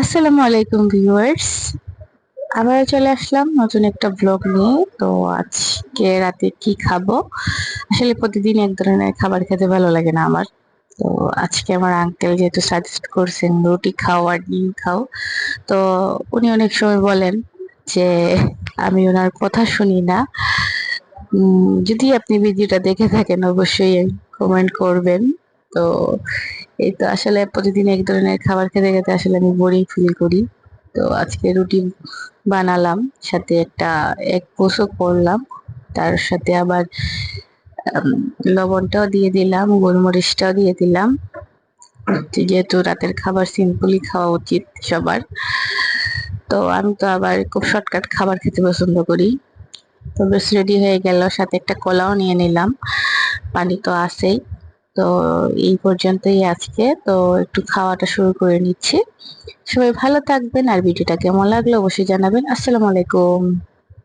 আসসালামু আলাইকুম ভিউয়ার্স। আবার চলে আসলাম নতুন একটা ব্লগ নিয়ে। তো আজকে রাতে কি খাব? আসলে প্রতিদিন এক ধরনের খাবার খেতে ভালো লাগে না আমার। তো আজকে আমার আঙ্কেল যেহেতু সাজেস্ট করছেন রুটি খাও আর ডিম খাও, তো উনি অনেক সময় বলেন যে আমি ওনার কথা শুনি না। যদি আপনি ভিডিওটা দেখে থাকেন, অবশ্যই কমেন্ট করবেন। তো এই তো আসলে প্রতিদিন এক ধরনের খাবার খেতে খেতে আসলে আমি বোরিং ফিল করি। তো আজকে রুটি বানালাম, সাথে একটা এক পোষও করলাম, তার সাথে আবার লবণটাও দিয়ে দিলাম, গোলমরিচটাও দিয়ে দিলাম। যেহেতু রাতের খাবার সিম্পলি খাওয়া উচিত সবার, তো আমি তো আবার খুব শর্টকাট খাবার খেতে পছন্দ করি। তো বেশ রেডি হয়ে গেল, সাথে একটা কলাও নিয়ে নিলাম। পানি তো আছেই। তো এই পর্যন্তই আজকে। তো একটু খাওয়াটা শুরু করে নিচ্ছি। সবাই ভালো থাকবেন আর ভিডিওটা কেমন লাগল অবশ্যই জানাবেন। আসসালামু আলাইকুম।